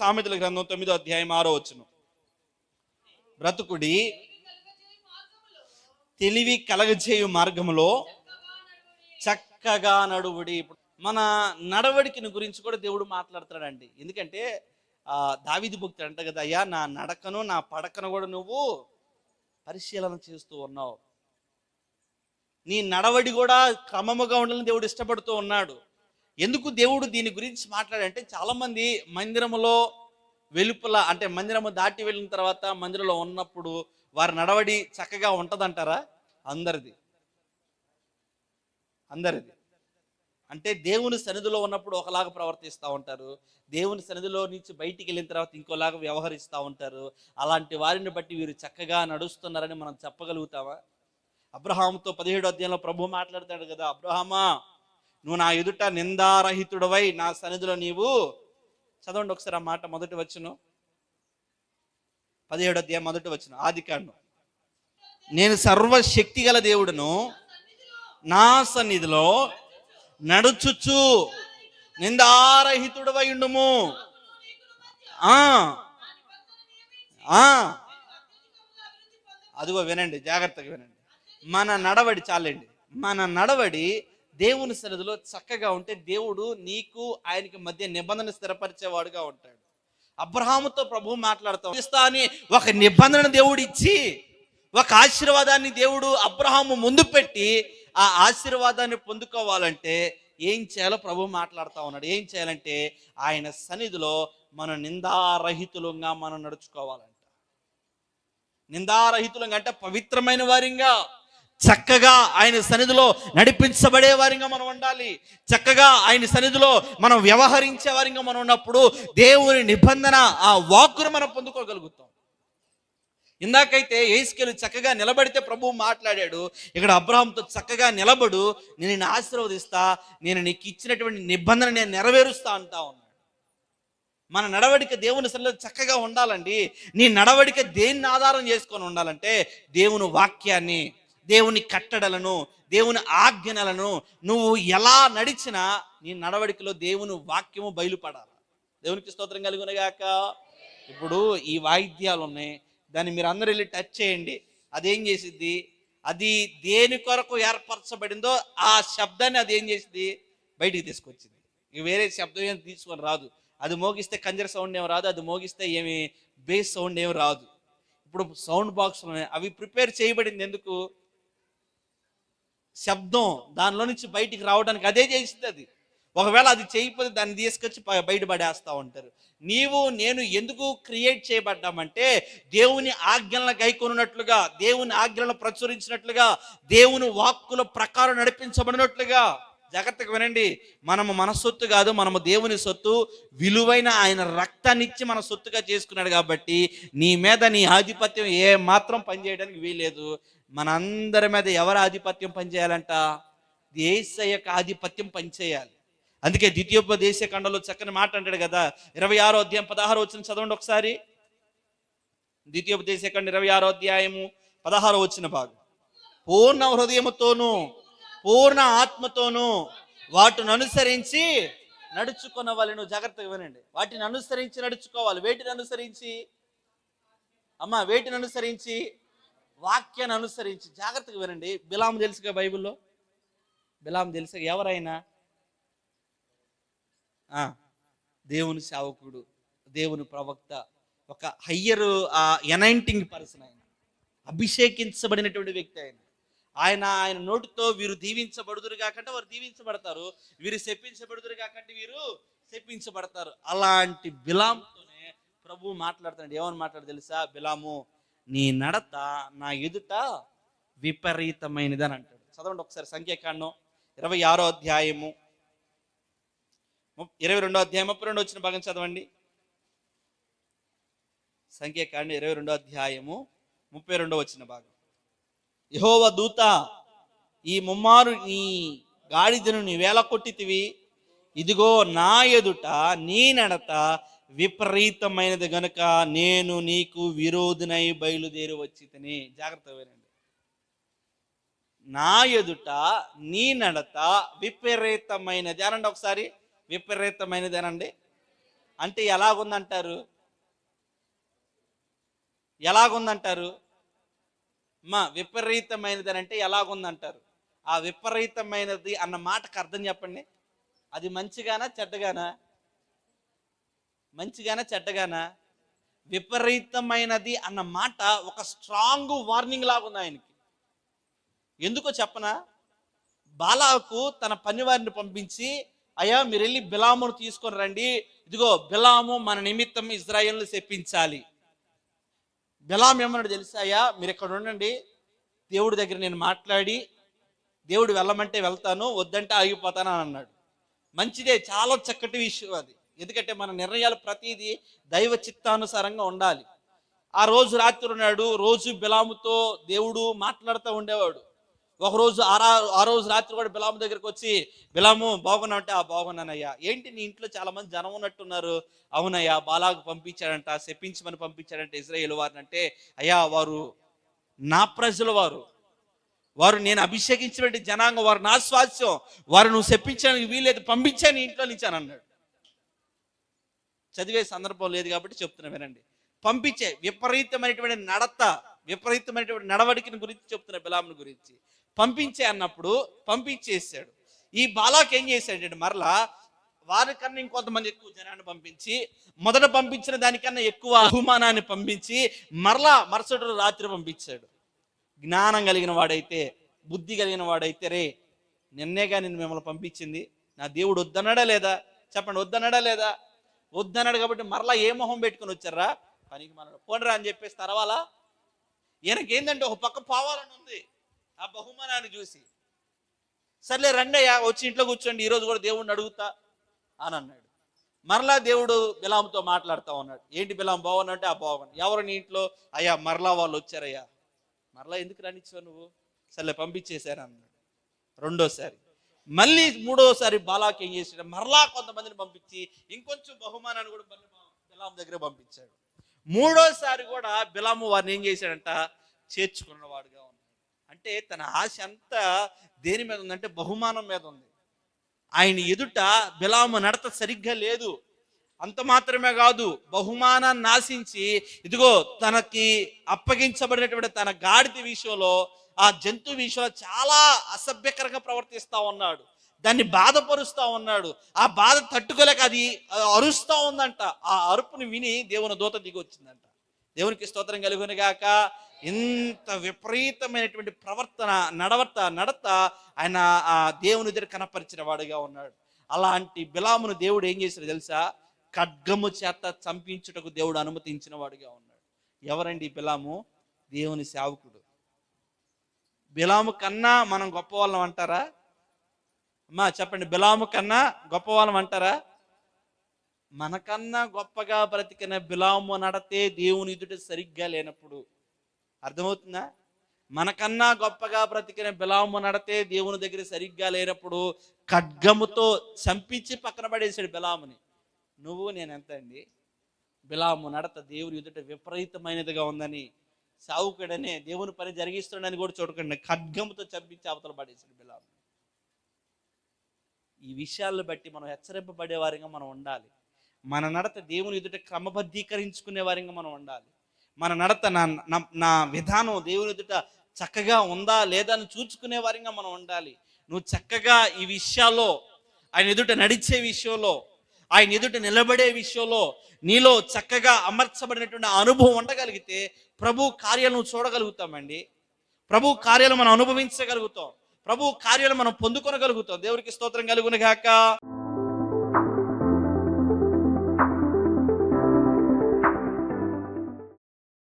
సామెతల గ్రంథం తొమ్మిదో అధ్యాయం ఆరో వచ్చును బ్రతుకుడి తెలివి కలగజేయు మార్గంలో చక్కగా నడువుడి. ఇప్పుడు మన నడవడికిని గురించి కూడా దేవుడు మాట్లాడుతాడండి. ఎందుకంటే దావిది భక్తుడు అంట కదా అయ్యా నా నడకను నా పడకను కూడా నువ్వు పరిశీలన చేస్తూ ఉన్నావు. నీ నడవడి కూడా క్రమముగా ఉండాలని దేవుడు ఇష్టపడుతూ ఉన్నాడు. ఎందుకు దేవుడు దీని గురించి మాట్లాడంటే చాలామంది మందిరములో వెలుపల అంటే మందిరము దాటి వెళ్ళిన తర్వాత మందిరంలో ఉన్నప్పుడు వారి నడవడి చక్కగా ఉంటుందంటారా? అందరిది. అందరిది. అంటే దేవుని సన్నిధిలో ఉన్నప్పుడు ఒకలాగా ప్రవర్తిస్తూ ఉంటారు. దేవుని సన్నిధిలో నుంచి బయటికి వెళ్ళిన తర్వాత ఇంకోలాగా వ్యవహరిస్తూ ఉంటారు. అలాంటి వారిని బట్టి వీరు చక్కగా నడుస్తున్నారని మనం చెప్పగలుగుతామా? అబ్రహాముతో పదిహేడు అధ్యాయంలో ప్రభు మాట్లాడతాడు కదా అబ్రహామా నువ్వు నా ఎదుట నిందారహితుడవై నా సన్నిధిలో నీవు చదవండి ఒకసారి ఆ మాట మొదటి వచ్చును పదిహేడు అధ్యాయం మొదటి వచ్చును ఆది కాండం. నేను సర్వశక్తి గల దేవుడును నా సన్నిధిలో నడుచుచు నిందారహితుడవై ఉండుము. ఆ ఆ. అదిగో వినండి జాగ్రత్తగా వినండి. మన నడవడి చాలండి. మన నడవడి దేవుని సన్నిధిలో చక్కగా ఉంటే దేవుడు నీకు ఆయనకి మధ్య నిబంధన స్థిరపరిచేవాడుగా ఉంటాడు. అబ్రహాముతో ప్రభు మాట్లాడతాం ఇస్తా అని ఒక నిబంధన దేవుడు ఇచ్చి ఒక ఆశీర్వాదాన్ని దేవుడు అబ్రహాము ముందు పెట్టి ఆ ఆశీర్వాదాన్ని పొందుకోవాలంటే ఏం చేయాలో ప్రభు మాట్లాడుతూ ఉన్నాడు. ఏం చేయాలంటే ఆయన సన్నిధిలో మన నిందారహితులంగా మనం నడుచుకోవాలంట. నిందారహితులంగా అంటే పవిత్రమైన వారిగా. చక్కగా ఆయన సన్నిధిలో నడిపించబడే వారిగా మనం ఉండాలి. చక్కగా ఆయన సన్నిధిలో మనం వ్యవహరించే వారిగా మనం ఉన్నప్పుడు దేవుని నిబంధన ఆ వాక్కును మనం పొందుకోగలుగుతాం. ఇందాకైతే ఏసుకెళ్ళి చక్కగా నిలబడితే ప్రభువు మాట్లాడాడు. ఇక్కడ అబ్రహాంతో చక్కగా నిలబడు నేను నిన్ను ఆశీర్వదిస్తా నేను నీకు ఇచ్చినటువంటి నిబంధన నేను నెరవేరుస్తా అంటా ఉన్నాడు. మన నడవడిక దేవుని సన్నిధిలో చక్కగా ఉండాలండి. నీ నడవడిక దేన్ని ఆధారం చేసుకొని ఉండాలంటే దేవుని వాక్యాన్ని దేవుని కట్టడలను దేవుని ఆజ్ఞలను నువ్వు ఎలా నడిచినా నీ నడవడికలో దేవుని వాక్యము బయలుపడాలి. దేవునికి స్తోత్రం కలుగునగాక. ఇప్పుడు ఈ వాయిద్యాలు ఉన్నాయి. దాన్ని మీరు అందరూ వెళ్ళి టచ్ చేయండి. అదేం చేసిద్ది? అది దేని కొరకు ఏర్పరచబడిందో ఆ శబ్దాన్ని అది ఏం చేసింది బయటికి తీసుకొచ్చింది. ఇక వేరే శబ్దం ఏం తీసుకొని రాదు. అది మోగిస్తే కంజర సౌండ్ ఏమి రాదు. అది మోగిస్తే ఏమి బేస్ సౌండ్ ఏమి రాదు. ఇప్పుడు సౌండ్ బాక్స్ అవి ప్రిపేర్ చేయబడింది ఎందుకు? శబ్దం దానిలో నుంచి బయటికి రావడానికి అదే చేస్తుంది ఒకవేళ అది చేయకపోతే దాన్ని తీసుకొచ్చి బయటపడేస్తూ ఉంటారు. నీవు నేను ఎందుకు క్రియేట్ చేయబడ్డామంటే దేవుని ఆజ్ఞలను గైకొనున్నట్లుగా దేవుని ఆజ్ఞలను ప్రచురించినట్లుగా దేవుని వాక్కుల ప్రకారం నడిపించబడినట్లుగా. జాగ్రత్తగా వినండి. మనము మన సొత్తు కాదు మనము దేవుని సొత్తు. విలువైన ఆయన రక్తాన్నిచ్చి మన సొత్తుగా చేసుకున్నాడు కాబట్టి నీ మీద నీ ఆధిపత్యం ఏ మాత్రం పనిచేయడానికి వీలేదు మనందరి మీద ఎవరి ఆధిపత్యం పనిచేయాలంట? దేశ యొక్క ఆధిపత్యం పనిచేయాలి. అందుకే ద్వితీయోపదేశ ఖండలో చక్కని మాట అంటాడు కదా ఇరవై ఆరో అధ్యాయం పదహారు వచ్చిన చదవండి ఒకసారి. ద్వితీయోపదేశ ఖండ ఇరవై ఆరో అధ్యాయము పదహారు వచ్చిన భాగం. పూర్ణ హృదయముతోనూ పూర్ణ ఆత్మతోనూ వాటిని అనుసరించి నడుచుకున్న నువ్వు జాగ్రత్తగా వినండి. వాటిని అనుసరించి నడుచుకోవాలి. వేటిని అనుసరించి? అమ్మ వేటిని అనుసరించి? వాక్యాన్ని అనుసరించి జాగ్రత్తగా వినండి. బిలాం తెలుసుగా బైబిల్లో? బిలాం తెలుసుగా ఎవరైనా? ఆ, దేవుని సేవకుడు దేవుని ప్రవక్త ఒక హయ్యర్ ఎనైంటింగ్ పర్సన్ ఆయన. అభిషేకించబడినటువంటి వ్యక్తి ఆయన. ఆయన ఆయన నోటితో వీరు దీవించబడుదురు కాకంటే వారు దీవించబడతారు. వీరు శపించబడుదురు కాకంటే వీరు శపించబడతారు. అలాంటి బిలాంతోనే ప్రభు మాట్లాడుతున్నాడు. ఏమని మాట్లాడు తెలుసా? బిలాము నీ నడత నా ఎదుట విపరీతమైనదని అంటాడు. చదవండి ఒకసారి సంఖ్యాకాండం ఇరవై ఆరో అధ్యాయము. ఇరవై రెండో అధ్యాయం ముప్పై రెండు వచ్చిన భాగం చదవండి. సంఖ్యాకాండం ఇరవై రెండో అధ్యాయము ముప్పై రెండో వచ్చిన భాగం. యహోవ దూత ఈ ముమ్మారు నీ గాడిదను నీ వేల కొట్టితివి ఇదిగో నా ఎదుట నీ నడత విపరీతమైనది గనుక నేను నీకు విరోధునై బయలుదేరి వచ్చి తిని జాగ్రత్త వినండి. నా ఎదుట నీ నడత విపరీతమైనది. అనండి ఒకసారి. విపరీతమైనది అనండి. అంటే ఎలాగుందంటారు? ఎలాగుందంటారు? మా విపరీతమైనది అని అంటే ఎలాగుందంటారు? ఆ విపరీతమైనది అన్న మాటకు అర్థం చెప్పండి. అది మంచిగానా చెడ్డగానా? మంచిగానా చెడ్డగానా? విపరీతమైనది అన్న మాట ఒక స్ట్రాంగ్ వార్నింగ్ లాగా ఉంది ఆయనకి. ఎందుకో చెప్పనా? బాలాకు తన పనివారిని పంపించి అయ్యా మీరు వెళ్ళి బిలామును తీసుకొని రండి. ఇదిగో బిలాము మన నిమిత్తం ఇజ్రాయిల్ని చెప్పించాలి బిలాం ఏమన్నాడు తెలుసా? అయ్యా మీరు ఇక్కడ ఉండండి. దేవుడి దగ్గర నేను మాట్లాడి దేవుడు వెళ్ళమంటే వెళ్తాను వద్దంటే ఆగిపోతాను అని అన్నాడు. మంచిదే చాలా చక్కటి విషయం అది. ఎందుకంటే మన నిర్ణయాలు ప్రతిదీ దైవ చిత్తానుసారంగా ఉండాలి. ఆ రోజు రాత్రి ఉన్నాడు రోజు బిలాముతో దేవుడు మాట్లాడుతూ ఉండేవాడు. ఒక రోజు ఆ ఆ రోజు రాత్రి కూడా బిలాము దగ్గరికి వచ్చి బిలాము బాగున్నా అంటే ఆ బాగున్నానయ్యా. ఏంటి నీ ఇంట్లో చాలా మంది జనం ఉన్నట్టున్నారు? అవునయ్యా బాలాకు పంపించాడంట శపించమని పంపించాడంట ఇజ్రాయేల్ వారిని. అంటే అయ్యా వారు నా ప్రజల వారు. వారు నేను అభిషేకించినటువంటి జనాంగం వారు నా స్వాస్యం వారు నువ్వు శప్పించడానికి వీలేదు పంపించాను ఇంట్లో నుంచి అన్నాడు. చదివే సందర్భం లేదు కాబట్టి చెప్తున్నా వినండి. పంపించే విపరీతమైనటువంటి నడత విపరీతమైనటువంటి నడవడికని గురించి చెప్తున్న బిలాముని గురించి. పంపించే అన్నప్పుడు పంపించేసాడు ఈ బాలాకి ఏం చేశాడంటే మరలా వారికన్నా ఇంకొంతమంది ఎక్కువ జనాన్ని పంపించి మొదట పంపించిన దానికన్నా ఎక్కువ అభిమానాన్ని పంపించి మరలా మరుసటి రాత్రి పంపించాడు. జ్ఞానం కలిగిన వాడైతే బుద్ధి కలిగిన వాడైతే రే నిన్నేగా నేను మిమ్మల్ని పంపించింది నా దేవుడు వద్దన్నాడా లేదా? చెప్పండి వద్దన్నాడా లేదా? వద్దన్నాడు కాబట్టి మరలా ఏ మొహం పెట్టుకుని వచ్చారా? పనికి మన పోనరా అని చెప్పేసి తర్వాలా? ఈయనకేందంటే ఒక పక్క పోవాలని ఉంది. ఆ బహుమానాన్ని చూసి సర్లే రండయ్యా వచ్చి ఇంట్లో కూర్చోండి ఈరోజు కూడా దేవుడిని అడుగుతా అని అన్నాడు. మరలా దేవుడు బిలాంతో మాట్లాడుతూ ఉన్నాడు. ఏంటి బిలాం బాగున్నా ఆ బాగున్నాడు ఎవరు నీ ఇంట్లో? అయ్యా మరలా వాళ్ళు వచ్చారయ్యా. మరలా ఎందుకు రానిచ్చావు నువ్వు? సర్లే పంపించేశారు అన్నాడు. రెండోసారి. మళ్ళీ మూడోసారి బాలాకి ఏం చేసాడు మరలా కొంతమందిని పంపించి ఇంకొంచెం బహుమానాన్ని కూడా బిలాము బిలాం దగ్గర పంపించాడు. మూడోసారి కూడా బిలాము వారిని ఏం చేశాడంట? చేర్చుకున్నవాడుగా ఉన్నాడు. అంటే తన ఆశ అంతా దేని మీద ఉందంటే బహుమానం మీద ఉంది. ఆయన ఎదుట బిలాము నడత సరిగ్గా లేదు. అంత మాత్రమే కాదు బహుమానాన్ని ఆశించి ఇదిగో తనకి అప్పగించబడినటువంటి తన గాడిద విషయంలో ఆ జంతు విషయంలో చాలా అసభ్యకరంగా ప్రవర్తిస్తా ఉన్నాడు. దాన్ని బాధపరుస్తా ఉన్నాడు. ఆ బాధ తట్టుకోలేక అది అరుస్తా ఉందంట. ఆ అరుపుని విని దేవుని దూత దిగి వచ్చిందంట దేవునికి స్తోత్రం కలుగును గాక. ఇంత విపరీతమైనటువంటి ప్రవర్తన నడవర్త నడత ఆయన ఆ దేవుని దగ్గర కనపరిచిన వాడుగా ఉన్నాడు. అలాంటి బిలామును దేవుడు ఏం చేశాడు తెలుసా? ఖడ్గము చేత చంపించుటకు దేవుడు అనుమతించిన వాడుగా ఉన్నాడు. ఎవరండి బిలాము? దేవుని సేవకుడు. బిలాము కన్నా మనం గొప్ప వాళ్ళం అంటారా? అమ్మా చెప్పండి. బిలాము కన్నా గొప్ప వాళ్ళం అంటారా? మనకన్నా గొప్పగా బ్రతికిన బిలాము నడతే దేవుని ఎదుట సరిగ్గా లేనప్పుడు అర్థమవుతుందా? మనకన్నా గొప్పగా బ్రతికిన బిలాము నడతే దేవుని దగ్గర సరిగ్గా లేనప్పుడు ఖడ్గముతో చంపించి పక్కన పడేసాడు బిలాముని. నువ్వు నేను ఎంత అండి? బిలాము నడత దేవుని ఎదుట విపరీతమైనదిగా ఉందని సావుకుడనే దేవుని పని జరిగిస్తుండని కూడా చూడకండి ఖడ్గముతో చంపించి అవతల పడేసాడు బిలాము. ఈ విషయాలను బట్టి మనం హెచ్చరింపబడే వారిగా మనం ఉండాలి. మన నడత దేవుని ఎదుట క్రమబద్ధీకరించుకునే వారిగా మనం ఉండాలి. మన నడత నా నా- నా విధానం దేవుని ఎదుట చక్కగా ఉందా లేదా అని చూచుకునే వారిగా మనం ఉండాలి. నువ్వు చక్కగా ఈ విషయాల్లో ఆయన ఎదుట నడిచే విషయంలో ఆయన ఎదుట నిలబడే విషయంలో నీలో చక్కగా అమర్చబడినటువంటి అనుభవం ఉండగలిగితే ప్రభు కార్యాలను చూడగలుగుతామండి. ప్రభు కార్యాలు మనం అనుభవించగలుగుతాం. ప్రభు కార్యాలు మనం పొందుకొనగలుగుతాం. దేవునికి స్తోత్రం కలుగును గాక